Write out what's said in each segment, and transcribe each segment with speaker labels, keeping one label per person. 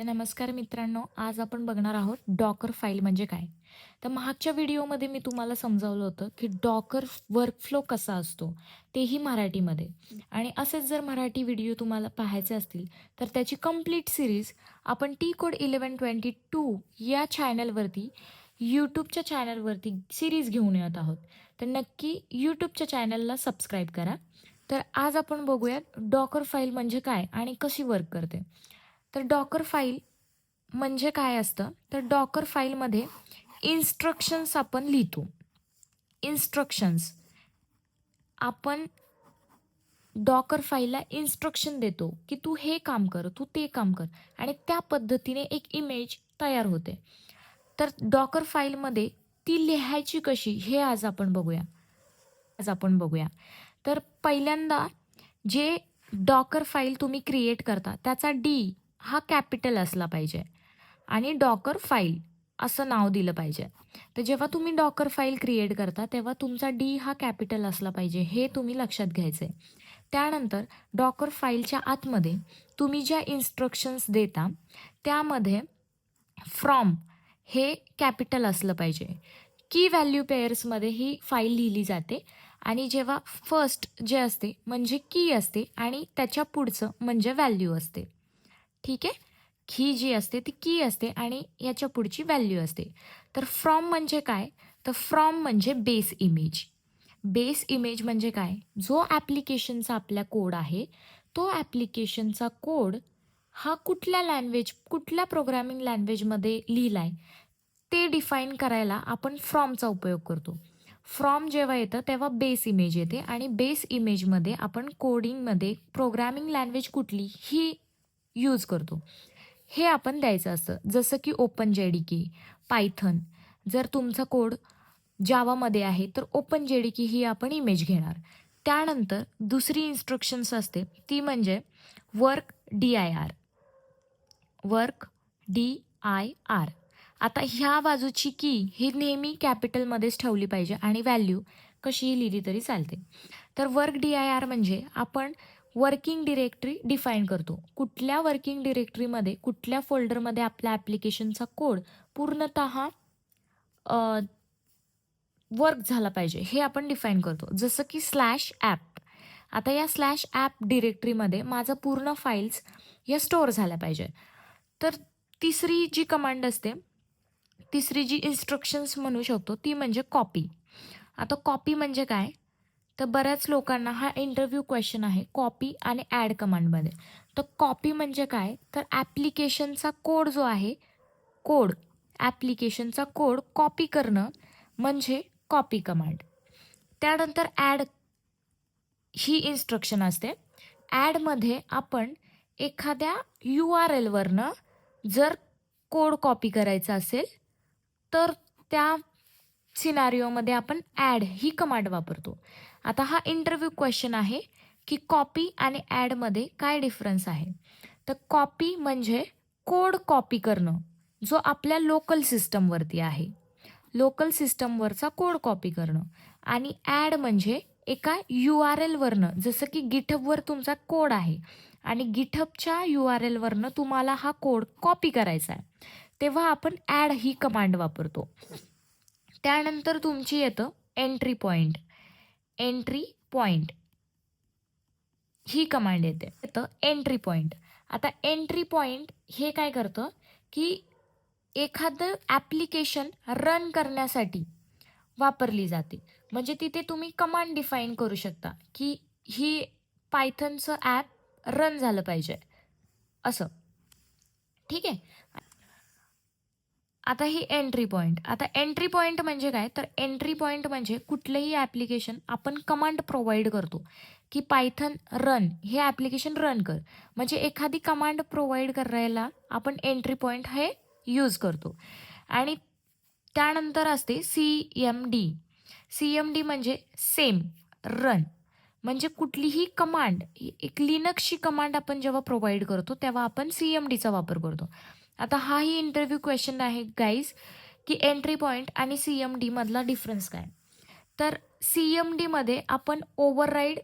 Speaker 1: तर नमस्कार मित्रांनो आज आपण बघणार आहोत डॉकर फाईल म्हणजे काय? तर मागच्या व्हिडिओमध्ये मी तुम्हाला समजावलं होतं की डॉकर वर्कफ्लो कसा असतो तेही मराठीमध्ये. आणि असेच जर मराठी व्हिडिओ तुम्हाला पाहायचे असतील तर त्याची कंप्लीट सिरीज आपण T code eleven twenty two या चॅनलवरती यूट्यूबच्या चॅनलवरती सिरीज घेऊन येत आहोत. तर नक्की यूट्यूबच्या चॅनलला सबस्क्राईब करा. तर आज आपण बघूयात डॉकर फाईल म्हणजे काय आणि कशी वर्क करते. तर डॉकर फाईल म्हणजे काय असतं? तर डॉकर फाईलमध्ये इन्स्ट्रक्शन्स आपण लिहितो. इन्स्ट्रक्शन्स आपण डॉकर फाईलला इन्स्ट्रक्शन देतो की तू हे काम कर तू ते काम कर आणि त्या पद्धतीने एक इमेज तयार होते. तर डॉकर फाईलमध्ये ती लिहायची कशी? हे आज आपण बघूया. आज आपण बघूया. तर पहिल्यांदा जे डॉकर फाईल तुम्ही क्रिएट करता त्याचा डी हा कॅपिटल असला पाहिजे. आणि डॉकर फाईल असं नाव दिलं पाहिजे. तर जेव्हा तुम्ही डॉकर फाईल क्रिएट करता तेव्हा तुमचा डी हा कॅपिटल असला पाहिजे हे तुम्ही लक्षात घ्यायचं आहे त्यानंतर डॉकर फाईलच्या आतमध्ये तुम्ही ज्या इन्स्ट्रक्शन्स देता त्यामध्ये फ्रॉम हे कॅपिटल असलं पाहिजे. की व्हॅल्यू पेअर्समध्ये ही फाईल लिहिली जाते आणि जेव्हा फर्स्ट जे असते म्हणजे की असते आणि त्याच्या पुढचं म्हणजे व्हॅल्यू असते. ठीक आहे? की जी असते ती की असते आणि याच्या पुढची व्हॅल्यू असते. तर फ्रॉम म्हणजे काय? तर फ्रॉम म्हणजे बेस इमेज बेस इमेज म्हणजे काय? जो ॲप्लिकेशनचा आपला कोड आहे तो ॲप्लिकेशनचा कोड हा कुठल्या लँग्वेज कुठल्या प्रोग्रॅमिंग लँग्वेजमध्ये लिहिला आहे ते डिफाईन करायला आपण फ्रॉमचा उपयोग करतो. फ्रॉम जेव्हा येतं तेव्हा बेस इमेज येते आणि बेस इमेजमध्ये आपण कोडिंगमध्ये प्रोग्रॅमिंग लँग्वेज कुठली ही यूज करतो. हे आपण द्यायचं असतं. जसं की ओपन जे डी की पायथन जर तुमचा कोड जावामध्ये आहे तर ओपन जे डी की ही आपण इमेज घेणार. त्यानंतर दुसरी इन्स्ट्रक्शन्स असते. ती म्हणजे work D I R work D I R आता ह्या बाजूची की ही नेहमी कॅपिटलमध्येच ठेवली पाहिजे आणि व्हॅल्यू कशीही लिहिली तरी चालते. तर वर्क डी आय आर म्हणजे आपण वर्किंग डिरेक्टरी डिफाईन करतो. कुठल्या वर्किंग डिरेक्टरीमध्ये कुठल्या फोल्डरमध्ये आपल्या ॲप्लिकेशनचा कोड पूर्णत वर्क झाला पाहिजे हे आपण डिफाईन करतो. जसं की स्लॅश ॲप आता या स्लॅश ॲप डिरेक्टरीमध्ये माझं पूर्ण फाईल्स या स्टोअर झाल्या पाहिजे. तर तिसरी जी कमांड असते तिसरी जी इन्स्ट्रक्शन्स म्हणू शकतो ती म्हणजे कॉपी आता कॉपी म्हणजे काय? तर बऱ्याच लोकांना हा इंटरव्ह्यू क्वेश्चन आहे कॉपी आणि ॲड कमांडमध्ये तर कॉपी म्हणजे काय? तर ॲप्लिकेशनचा कोड जो आहे कोड ॲप्लिकेशनचा कोड कॉपी करणं म्हणजे कॉपी कमांड त्यानंतर ॲड ही इन्स्ट्रक्शन असते. ॲडमध्ये आपण एखाद्या यू आर एलवरनं जर कोड कॉपी करायचा असेल तर त्या सिनारिओमध्ये आपण ॲड ही कमांड वापरतो. आता हा इंटरव्ह्यू क्वेश्चन आहे की कॉपी आणि ॲडमध्ये काय डिफरन्स आहे? तर कॉपी म्हणजे कोड कॉपी करणं जो आपल्या लोकल सिस्टमवरती आहे. लोकल सिस्टमवरचा कोड कॉपी करणं आणि ॲड म्हणजे एका यू आर एलवरनं जसं की गिठपवर तुमचा कोड आहे आणि गिटहबच्या यू आर एलवरनं तुम्हाला हा कोड कॉपी करायचा आहे. तेव्हा आपण ॲड ही कमांड वापरतो. त्यानंतर तुमची येतं एंट्री पॉईंट एंट्री पॉईंट ही कमांड येते. येतं एंट्री पॉईंट आता एंट्री पॉईंट हे काय करतं? की एखादं ॲप्लिकेशन रन करण्यासाठी वापरली जाते. म्हणजे तिथे तुम्ही कमांड डिफाईन करू शकता की ही पायथनचं ॲप रन झालं पाहिजे. असं. ठीक आहे? आता ही एंट्री पॉईंट आता एंट्री पॉईंट म्हणजे काय? तर एंट्री पॉईंट म्हणजे कुठलंही ॲप्लिकेशन आपण कमांड प्रोव्हाइड करतो. की पायथन रन हे ॲप्लिकेशन रन कर. म्हणजे एखादी कमांड प्रोव्हाइड करायला आपण एंट्री पॉईंट हे यूज करतो. आणि त्यानंतर असते C M D C M D म्हणजे सेम रन म्हणजे कुठलीही कमांड एक लिनक्सची कमांड आपण जेव्हा प्रोव्हाइड करतो तेव्हा आपण सी एम डीचा वापर करतो. आता हाही इंटरव्ह्यू क्वेश्चन आहे गाईज की एंट्री पॉईंट आणि सी एम डीमधला डिफरन्स काय? तर सी एम डीमध्ये आपण ओव्हरराईड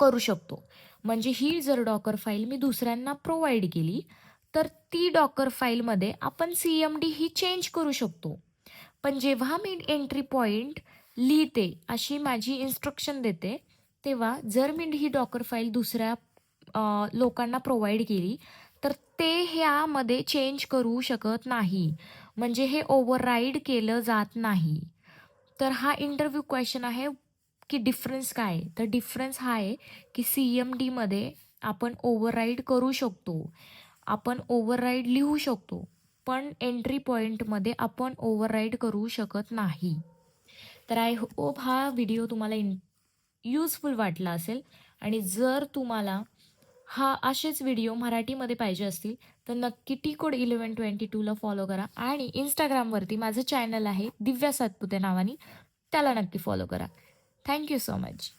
Speaker 1: करू शकतो. म्हणजे ही जर डॉकर फाईल मी दुसऱ्यांना प्रोव्हाइड केली तर ती डॉकर फाईलमध्ये आपण सी एम डी ही चेंज करू शकतो. पण जेव्हा मी एंट्री पॉईंट लिहिते अशी माझी इन्स्ट्रक्शन देते तेव्हा जर मी ही डॉकर फाईल दुसऱ्या लोकांना प्रोव्हाइड केली ते ह्यामध्ये चेंज करू शकत नाही. म्हणजे हे ओव्हरराईड केलं जात नाही. तर हा इंटरव्ह्यू क्वेश्चन आहे की डिफरन्स काय? तर डिफरन्स हा आहे की सी एम डीमध्ये आपण ओव्हरराईड करू शकतो. आपण ओव्हरराईड लिहू शकतो. पण एंट्री पॉईंटमध्ये आपण ओव्हरराईड करू शकत नाही. तर आय होप हा व्हिडिओ तुम्हाला इन यूजफुल वाटला असेल. आणि जर तुम्हाला हा असेच व्हिडिओ मराठीमध्ये पाहिजे असतील तर नक्की टी कोड इलेवन ट्वेंटी टूला फॉलो करा. आणि इंस्टाग्रामवरती माझं चॅनल आहे दिव्या सातपुते नावाने त्याला नक्की फॉलो करा. Thank you so much